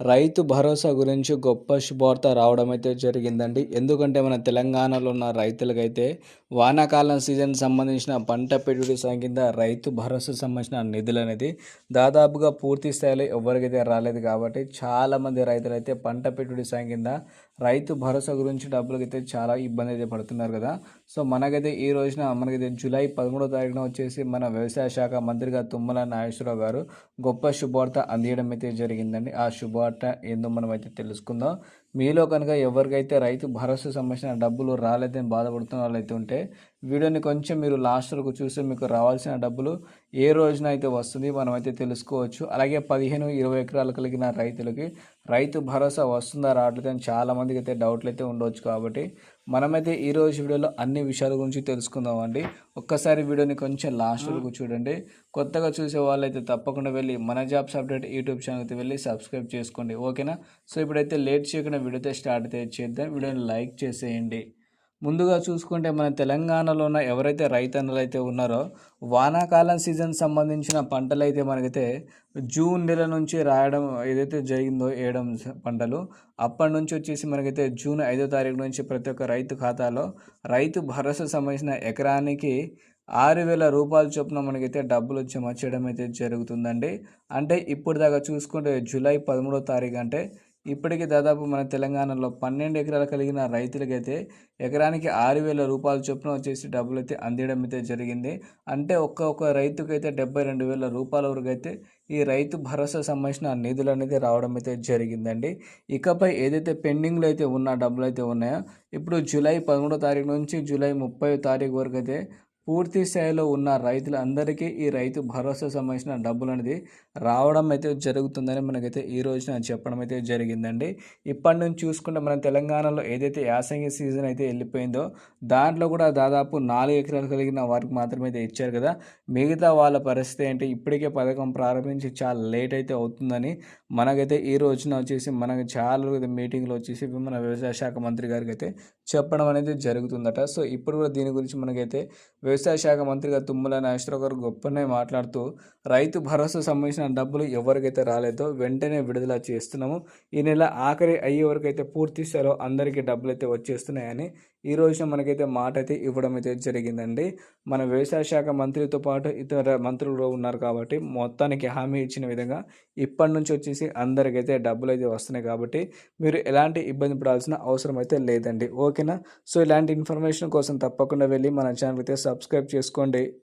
రైతు భరోసా గురించి గొప్ప శుభార్త రావడం అయితే జరిగిందండి. ఎందుకంటే మన తెలంగాణలో ఉన్న రైతులకైతే వానాకాలం సీజన్ సంబంధించిన పంట పెట్టుబడి సాయం కింద రైతు భరోసా సంబంధించిన నిధులు అనేది దాదాపుగా పూర్తి స్థాయిలో ఎవరికైతే రాలేదు కాబట్టి చాలామంది రైతులైతే పంట పెట్టుబడి సాయం కింద రైతు భరోసా గురించి డబ్బులకైతే చాలా ఇబ్బంది అయితే పడుతున్నారు కదా. సో మనకైతే ఈ రోజున మనకైతే జూలై పదమూడో తారీఖున వచ్చేసి మన వ్యవసాయ శాఖ మంత్రిగా తుమ్మల నాగేశ్వరరావు గారు గొప్ప శుభార్త అందియడం అయితే జరిగిందండి. ఆ శుభార్త శుభవార్త ఏందో మనం అయితే తెలుసుకుందాం. మీలో కనుక ఎవరికైతే రైతు భరోసా సంబంధించిన డబ్బులు రాలేదని బాధపడుతున్న వాళ్ళైతే ఉంటే వీడియోని కొంచెం మీరు లాస్ట్ వరకు చూస్తే మీకు రావాల్సిన డబ్బులు ఏ రోజున అయితే వస్తుంది మనం అయితే తెలుసుకోవచ్చు. అలాగే పదిహేను ఇరవై ఎకరాలు కలిగిన రైతులకి రైతు భరోసా వస్తుందా రావట్లేదు అని చాలామందికి అయితే డౌట్లు అయితే ఉండవచ్చు కాబట్టి మనమైతే ఈ రోజు వీడియోలో అన్ని విషయాల గురించి తెలుసుకుందాం అండి. ఒక్కసారి వీడియోని కొంచెం లాస్ట్ వరకు చూడండి. కొత్తగా చూసే వాళ్ళైతే తప్పకుండా వెళ్ళి మన జాబ్స్ అప్డేట్ యూట్యూబ్ ఛానల్కి వెళ్ళి సబ్స్క్రైబ్ చేసుకోండి. ఓకేనా? సో ఇప్పుడైతే లేట్ చేయకుండా వీడియోతో స్టార్ట్ అయితే చేద్దాం. వీడియోని లైక్ చేసేయండి. ముందుగా చూసుకుంటే మన తెలంగాణలో ఉన్న ఎవరైతే రైతన్నలు అయితే ఉన్నారో వానాకాలం సీజన్ సంబంధించిన పంటలు అయితే మనకైతే జూన్ నెల నుంచి రాయడం ఏదైతే జరిగిందో వేయడం పంటలు అప్పటి నుంచి వచ్చేసి మనకైతే జూన్ ఐదో తారీఖు నుంచి ప్రతి ఒక్క రైతు ఖాతాలో రైతు భరోసా సంబంధించిన ఎకరానికి ఆరు వేల రూపాయల చొప్పున మనకైతే డబ్బులు జమ చేయడం అయితే జరుగుతుందండి. అంటే ఇప్పుడు దాకా చూసుకుంటే జూలై పదమూడో తారీఖు అంటే ఇప్పటికీ దాదాపు మన తెలంగాణలో పన్నెండు ఎకరాలు కలిగిన రైతులకైతే ఎకరానికి ఆరు వేల రూపాయల చొప్పున వచ్చేసి డబ్బులు అయితే అందియడం అయితే జరిగింది. అంటే ఒక్కొక్క రైతుకైతే డెబ్బై రెండు వేల రూపాయల వరకు అయితే ఈ రైతు భరోసా సంబంధించిన నిధులు అనేది రావడం అయితే జరిగిందండి. ఇకపై ఏదైతే పెండింగ్లో అయితే ఉన్న డబ్బులు అయితే ఉన్నాయో ఇప్పుడు జూలై పదమూడో తారీఖు నుంచి జూలై ముప్పై తారీఖు వరకు అయితే పూర్తి స్థాయిలో ఉన్న రైతులందరికీ ఈ రైతు భరోసా సంబంధించిన డబ్బులు అనేది రావడం అయితే జరుగుతుందని మనకైతే ఈ రోజున చెప్పడం అయితే జరిగిందండి. ఇప్పటి నుంచి చూసుకుంటే మన తెలంగాణలో ఏదైతే యాసంగి సీజన్ అయితే వెళ్ళిపోయిందో దాంట్లో కూడా దాదాపు నాలుగు ఎకరాలు కలిగిన వారికి మాత్రమే అయితే ఇచ్చారు కదా. మిగతా వాళ్ళ పరిస్థితి ఏంటి? ఇప్పటికే పథకం ప్రారంభించి చాలా లేట్ అయితే అవుతుందని మనకైతే ఈ రోజున వచ్చేసి మనకు చాలా మీటింగ్లో వచ్చేసి మన వ్యవసాయ శాఖ మంత్రి గారికి అయితే చెప్పడం అనేది జరుగుతుందట. సో ఇప్పుడు కూడా దీని గురించి మనకైతే వ్యవసాయ శాఖ మంత్రిగా తుమ్మల నాగేశ్వరరావు గారు గొప్పనే మాట్లాడుతూ రైతు భరోసా సంబంధించిన డబ్బులు ఎవరికైతే రాలేదో వెంటనే విడుదల చేస్తున్నాము. ఈ నెల ఆఖరి అయ్యే వరకు అయితే పూర్తి స్థాయిలో అందరికీ డబ్బులు అయితే వచ్చేస్తున్నాయని ఈ రోజున మనకైతే మాట అయితే ఇవ్వడం అయితే జరిగిందండి. మన వ్యవసాయ శాఖ మంత్రితో పాటు ఇతర మంత్రులు ఉన్నారు కాబట్టి మొత్తానికి హామీ ఇచ్చిన విధంగా ఇప్పటి నుంచి వచ్చేసి అందరికైతే డబ్బులు అయితే వస్తున్నాయి కాబట్టి మీరు ఎలాంటి ఇబ్బంది పడాల్సిన అవసరం అయితే లేదండి. ఓకేనా? సో ఇలాంటి ఇన్ఫర్మేషన్ కోసం తప్పకుండా వెళ్ళి మన ఛానల్ అయితే సబ్స్క్రైబ్ చేసుకోండి.